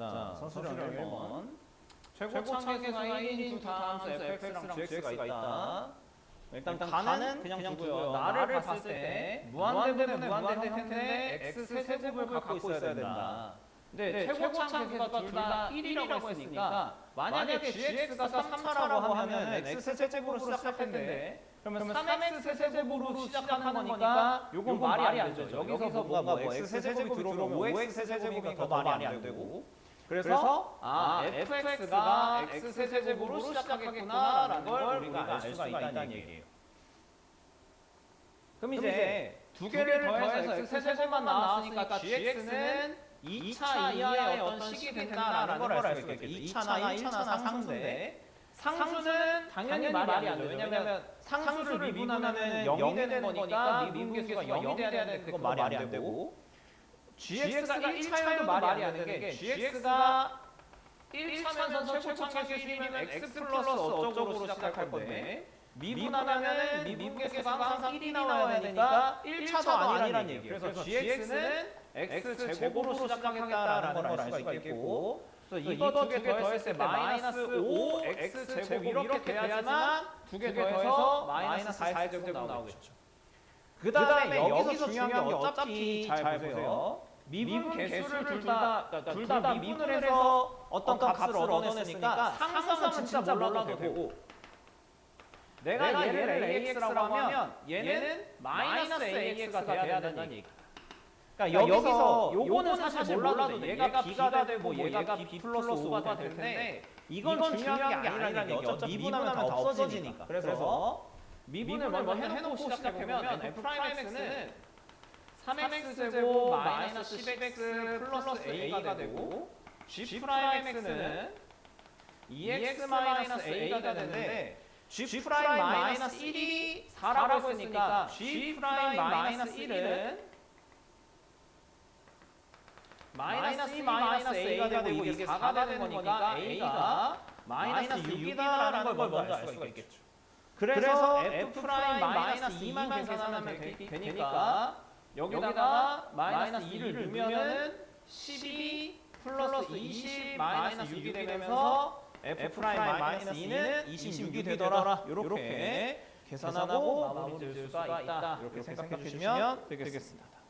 자, 선수령 1번. 최고 창계수가 1인 두 다함수 fx랑 gx가 있다. 일단 가는 그냥 두고요. 나를 봤을 때 무한대분의 무한대분의 x 세제곱을 갖고 있어야 된다. 근데 최고 창계수가 둘다 1이라고 했으니까 만약에 gx가 3차라고 하면 x 세제곱으로 시작할 텐데 그러면 3x 세제곱으로 시작하는 거니까 요건 말이 안 되죠. 여기서 뭔가 뭐 x 세제곱이 들어오면 5x 세제곱이 더 말이 안 되고 그래서 아, fx가 x 세제곱으로 시작하겠구나라는 걸 우리가 알 수가 있다는 얘기예요. 그럼 이제 두 개를 더해서 x 세제곱만 나왔으니까 gx는 2차 이하의 어떤 식이 된다라는 걸 알 수가 있겠죠. 2차나 1차나 상수인데 상수는 당연히 말이 안 되죠. 왜냐면 상수를 미분하면 0이 되는 거니까 미분 계수가 0이 돼야 되는데 그건 말이 안 되고 GX가 1차여도 말이 안 되는 게 GX가 1차면서 최고 창계수이면 X 플러스 어쩌고로 시작할 건데 미분하면은 미분 계수가 항상 1이 나와야 되니까 1차도 아니란 얘기예요. 그래서 GX는 X 제곱으로 시작하겠다라는 걸 알 수가 있겠고 그래서 이거 두 개 더했을 때 마이너스 5 X 제곱 이렇게 돼야지만 두 개 더해서 마이너스 4X 제곱 나오겠죠. 그 다음에 여기서 중요한 게 어차피 잘 보세요. 미분 개수를 둘다 둘 다 미분을 해서 어떤 값을 얻어냈으니까 상성은 진짜 몰라도 되고 내가 얘를 AX라고 하면 얘는 마이너스 AX가 돼야 된다는 얘기. 그러니까 여기서 요거는 사실 몰라도 돼. 얘가 B가 되고 얘가 B 플러스 5가 될 텐데 이건 중요한 게 아니라는 얘기. 어차피 미분하면 다 없어지니까. 그래서 미분을 먼저 해놓고 시작해보면 F'X는 3x 제곱 마이너스 10x 플러스 a가 되고 g'x는 2x 마이너스 a가 되는데 g 마이너스 1이 4라고 했으니까 g 마이너스 1은 마이너스 2 마이너스 a가 되고 이게 4가 되는 거니까 a가 마이너스 6이다라는 걸 먼저 알 수가 있겠죠. 그래서 f 마이너스 2만 계산하면 되, 되니까 여기다가 마이너스 2를 넣으면은 12 플러스 20 마이너스 6이 되면서 f 마이너스 2는 26이 되더라. 이렇게 계산하고 마무리 지을 수가 있다. 이렇게 생각해 주시면 되겠습니다.